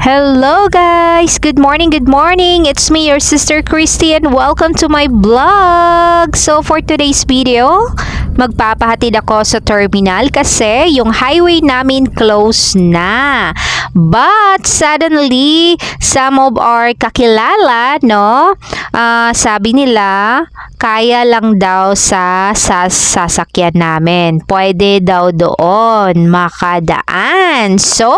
Hello guys! Good morning, good morning! It's me, your sister Christy and welcome to my vlog! So for today's video, magpapahatid ako sa terminal kasi yung highway namin close na. But suddenly, some of our kakilala, no, ah, sabi nila, kaya lang daw sa, sa sasakyan namin. Pwede daw doon makadaan. So,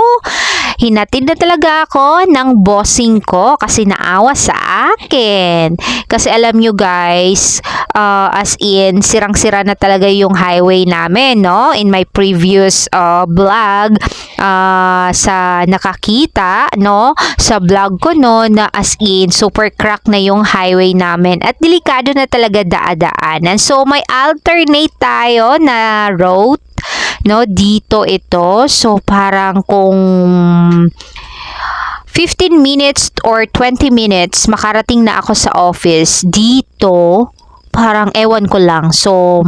hinatid na talaga ako ng bossing ko kasi naawa sa akin. Kasi alam nyo guys, uh, as in, sirang-sira na talaga yung highway namin, no? In my previous uh, vlog, uh, sa nakakita, no? Sa vlog ko, no? Na as in, super crack na yung highway namin. At delikado na talaga daadaanan. So, may alternate tayo na road no dito ito so parang kung 15 minutes or 20 minutes makarating na ako sa office dito parang ewan ko lang. So,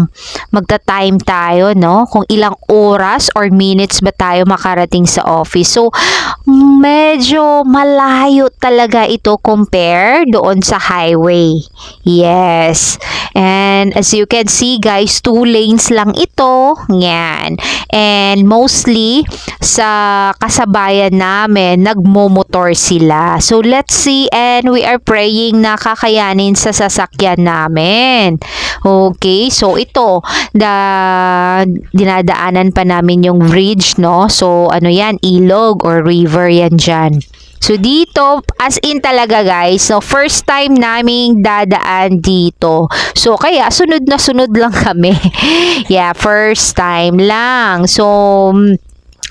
magta-time tayo, no? Kung ilang oras or minutes ba tayo makarating sa office. So, medyo malayo talaga ito compare doon sa highway. Yes. And as you can see, guys, two lanes lang ito. Yan. And mostly, sa kasabayan namin, nagmomotor sila. So, let's see and we are praying na kakayanin sa sasakyan namin namin. Okay, so ito, da, dinadaanan pa namin yung bridge, no? So, ano yan, ilog or river yan dyan. So, dito, as in talaga guys, so first time naming dadaan dito. So, kaya sunod na sunod lang kami. yeah, first time lang. So,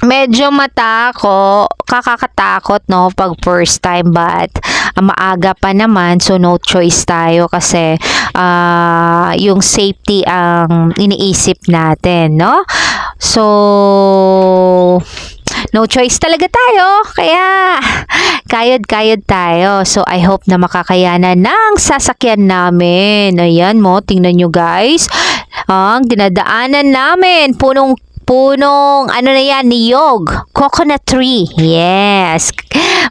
medyo matako, kakakatakot no pag first time but uh, maaga pa naman so no choice tayo kasi uh, yung safety ang iniisip natin no so no choice talaga tayo. Kaya, kayod-kayod tayo. So, I hope na makakayanan ng sasakyan namin. Ayan mo, tingnan nyo guys. Ang dinadaanan namin, punong punong ano na yan, niyog. Coconut tree. Yes.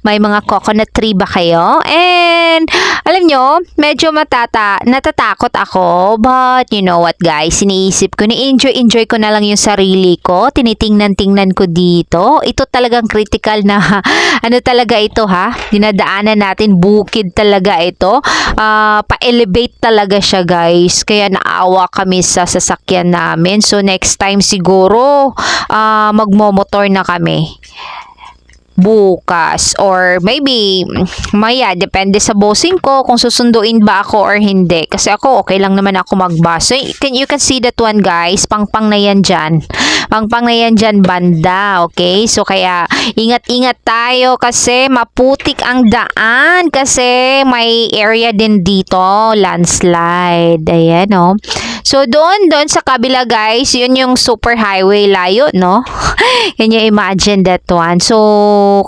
May mga coconut tree ba kayo? And alam nyo, medyo matata, natatakot ako. But you know what guys, iniisip ko, ni-enjoy-enjoy ko na lang yung sarili ko. Tinitingnan-tingnan ko dito. Ito talagang critical na ano talaga ito ha. Dinadaanan natin, bukid talaga ito. Uh, pa-elevate talaga siya guys. Kaya naawa kami sa sasakyan namin. So next time siguro uh, magmomotor na kami bukas. Or maybe maya depende sa bossing ko kung susunduin ba ako or hindi. Kasi ako okay lang naman ako magbus so can, you can see that one guys. Pangpang na yan dyan. Pangpang na yan dyan banda okay? So kaya ingat-ingat tayo kasi maputik ang daan. Kasi may area din dito landslide. Ayan o oh. So, doon, doon sa kabila, guys, yun yung super highway layo, no? Can you imagine that one? So,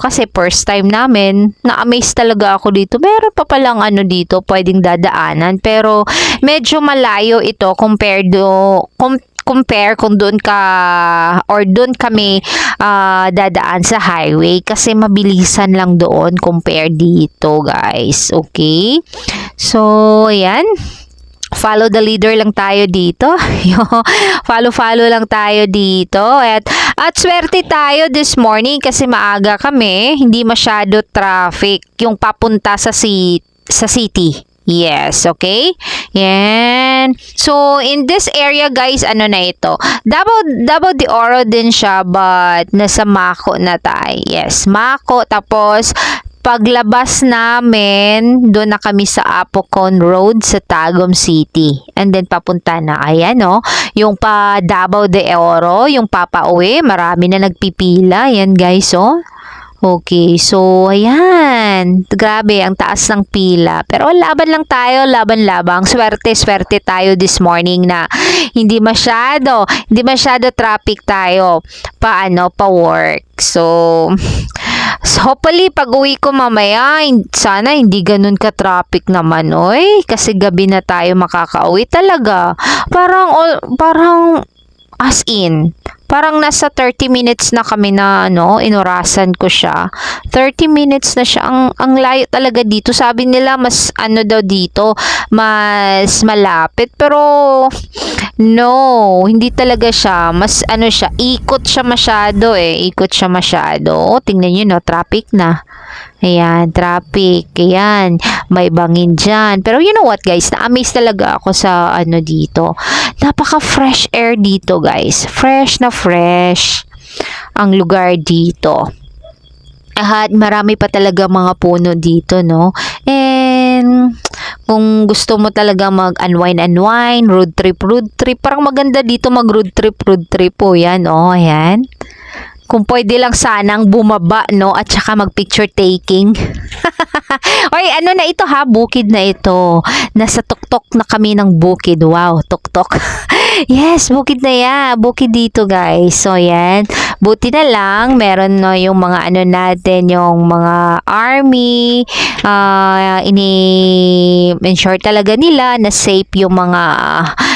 kasi first time namin, na-amaze talaga ako dito. Meron pa palang ano dito, pwedeng dadaanan. Pero, medyo malayo ito compared do, com, compare kung doon ka or doon kami uh, dadaan sa highway kasi mabilisan lang doon compare dito guys okay so ayan follow the leader lang tayo dito. Follow-follow lang tayo dito. At, at swerte tayo this morning kasi maaga kami. Hindi masyado traffic yung papunta sa, si, sa city. Yes, okay? Yan. So, in this area, guys, ano na ito? Double, double the oro din siya, but nasa Mako na tayo. Yes, Mako. Tapos, paglabas namin, doon na kami sa Apocon Road sa Tagum City. And then papunta na, ayan no, yung pa Davao de Oro, yung papauwi, marami na nagpipila. Yan guys, oh. Okay, so ayan. Grabe, ang taas ng pila. Pero laban lang tayo, laban-labang. Swerte, swerte tayo this morning na hindi masyado, hindi masyado traffic tayo pa ano, pa work. So, Hopefully, pag uwi ko mamaya, sana hindi ganun ka-traffic naman, oy. Kasi gabi na tayo makakauwi talaga. Parang, parang, as in, Parang nasa 30 minutes na kami na ano, inurasan ko siya. 30 minutes na siya. Ang, ang layo talaga dito. Sabi nila mas ano daw dito, mas malapit. Pero no, hindi talaga siya. Mas ano siya, ikot siya masyado eh. Ikot siya masyado. O, tingnan nyo no, traffic na. Ayan, traffic. Ayan, may bangin dyan. Pero you know what guys, na-amaze talaga ako sa ano dito. Napaka-fresh air dito guys. Fresh na fresh ang lugar dito. At marami pa talaga mga puno dito, no? And kung gusto mo talaga mag-unwind, unwind, road trip, road trip, parang maganda dito mag-road trip, road trip po yan, oh, ayan kung pwede lang sanang bumaba, no? At saka mag-picture taking. Oy, ano na ito ha? Bukid na ito. Nasa tuktok na kami ng bukid. Wow, tuktok. yes, bukid na yan. Bukid dito, guys. So, yan. Buti na lang, meron no yung mga ano natin, yung mga army, uh, ini-ensure talaga nila na safe yung mga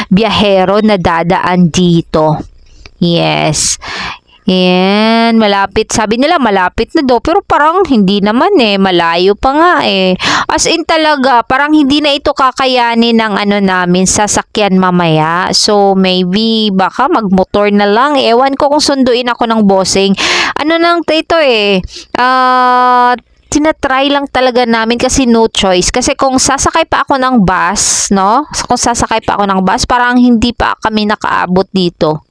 biyahero na dadaan dito. Yes. Yan, malapit. Sabi nila malapit na do, pero parang hindi naman eh, malayo pa nga eh. As in talaga, parang hindi na ito kakayanin ng ano namin, sasakyan mamaya. So, maybe, baka magmotor na lang. Ewan ko kung sunduin ako ng bossing. Ano nang ito eh, ah, uh, tinatry lang talaga namin kasi no choice. Kasi kung sasakay pa ako ng bus, no? Kung sasakay pa ako ng bus, parang hindi pa kami nakaabot dito.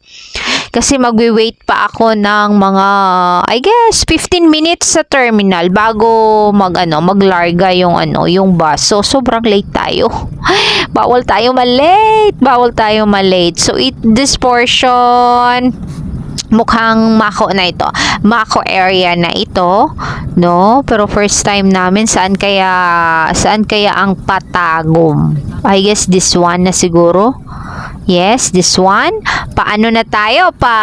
Kasi magwi-wait pa ako ng mga, I guess, 15 minutes sa terminal bago mag, ano, maglarga yung, ano, yung bus. So, sobrang late tayo. Bawal tayo malate. Bawal tayo malate. So, eat this portion mukhang Mako na ito. Mako area na ito, no? Pero first time namin saan kaya saan kaya ang Patagom? I guess this one na siguro. Yes, this one. Paano na tayo? Pa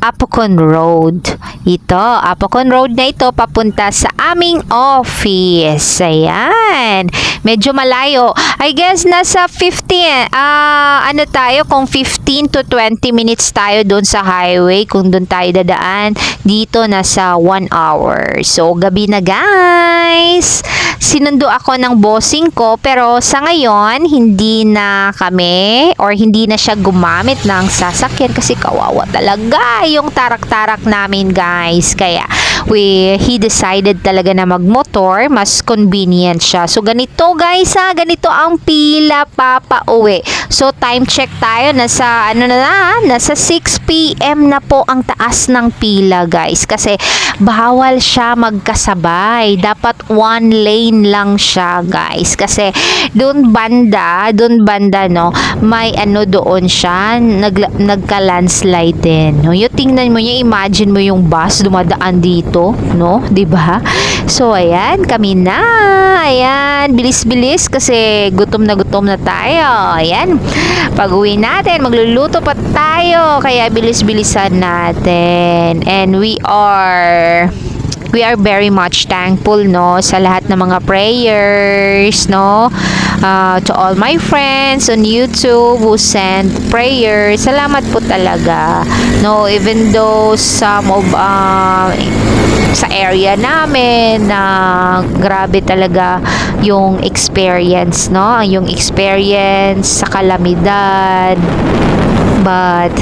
Apocon Road. Ito, Apocon Road na ito papunta sa aming office. Ayan. Medyo malayo. I guess nasa 15, ah, uh, ano tayo, kung 15 to 20 minutes tayo doon sa highway, kung doon tayo dadaan, dito nasa 1 hour. So, gabi na guys. Sinundo ako ng bossing ko, pero sa ngayon, hindi na kami or hindi na siya gumamit ng sasakyan kasi kawawa talaga yung tarak-tarak namin guys. Kaya we, he decided talaga na magmotor, mas convenient siya. So ganito guys ha, ganito ang pila papauwi. So time check tayo, nasa ano na na, nasa 6 p.m. na po ang taas ng pila guys. Kasi bawal siya magkasabay. Dapat one lane lang siya guys. Kasi doon banda, doon banda no, may ano doon siya, nag, nagka-landslide din. No? Yung tingnan mo niya, imagine mo yung bus dumadaan dito, no? 'Di ba? So ayan, kami na. Ayan, bilis-bilis kasi gutom na gutom na tayo. Ayan. Pag-uwi natin, magluluto pa tayo. Kaya bilis-bilisan natin. And we are we are very much thankful no sa lahat ng mga prayers no uh, to all my friends on YouTube who sent prayers salamat po talaga no even though some of uh, sa area namin na grabe talaga yung experience no yung experience sa kalamidad but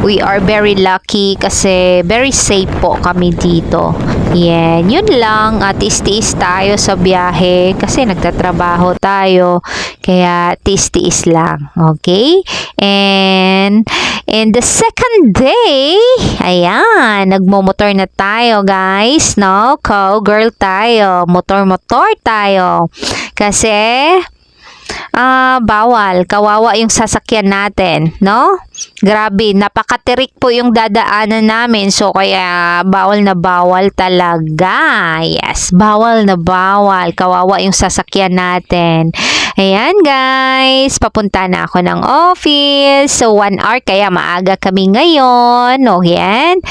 we are very lucky kasi very safe po kami dito. Yan, yun lang at tiis tayo sa biyahe kasi nagtatrabaho tayo kaya tiis lang, okay? And in the second day, ayan, nagmo-motor na tayo guys, no? Cowgirl tayo, motor-motor tayo. Kasi uh, bawal, kawawa yung sasakyan natin, no? Grabe, napakatirik po yung dadaanan namin. So, kaya bawal na bawal talaga. Yes, bawal na bawal. Kawawa yung sasakyan natin. Ayan guys, papunta na ako ng office. So, one hour, kaya maaga kami ngayon. No, yan.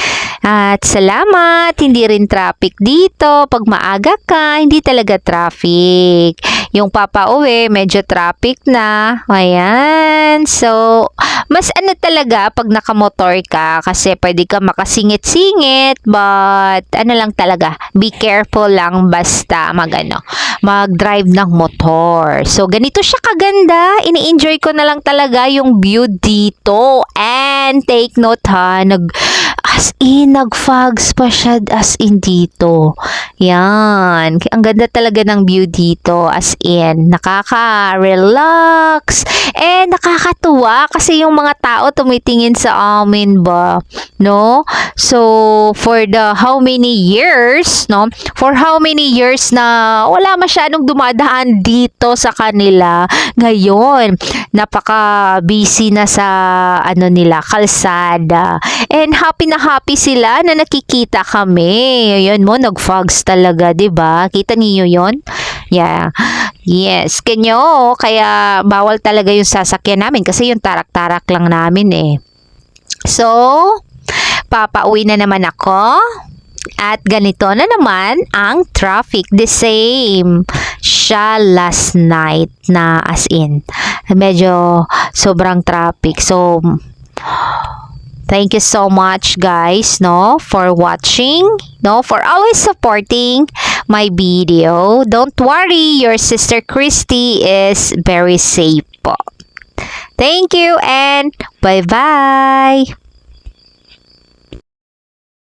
At salamat, hindi rin traffic dito. Pag maaga ka, hindi talaga traffic. Yung papauwi, medyo traffic na. Ayan. So, mas ano talaga pag nakamotor ka kasi pwede ka makasingit-singit but ano lang talaga, be careful lang basta magano mag-drive ng motor. So, ganito siya kaganda. Ini-enjoy ko na lang talaga yung view dito. And take note ha, nag, as in, nag-fogs pa siya as in dito. Yan. Ang ganda talaga ng view dito as in. Nakaka-relax. Eh, nakakatuwa kasi yung mga tao tumitingin sa amin ba. No? So, for the how many years, no? For how many years na wala masyadong dumadaan dito sa kanila. Ngayon, napaka-busy na sa ano nila, kalsada. And happy na happy sila na nakikita kami. Ayun mo, nag-fogs talaga, 'di ba? Kita niyo 'yon? Yeah. Yes, kanyo. Kaya bawal talaga yung sasakyan namin kasi yung tarak-tarak lang namin eh. So, papauwi na naman ako. At ganito na naman ang traffic. The same siya last night na as in. Medyo sobrang traffic. So, thank you so much guys, no, for watching, no, for always supporting my video. Don't worry, your sister Christy is very safe. Thank you and bye-bye!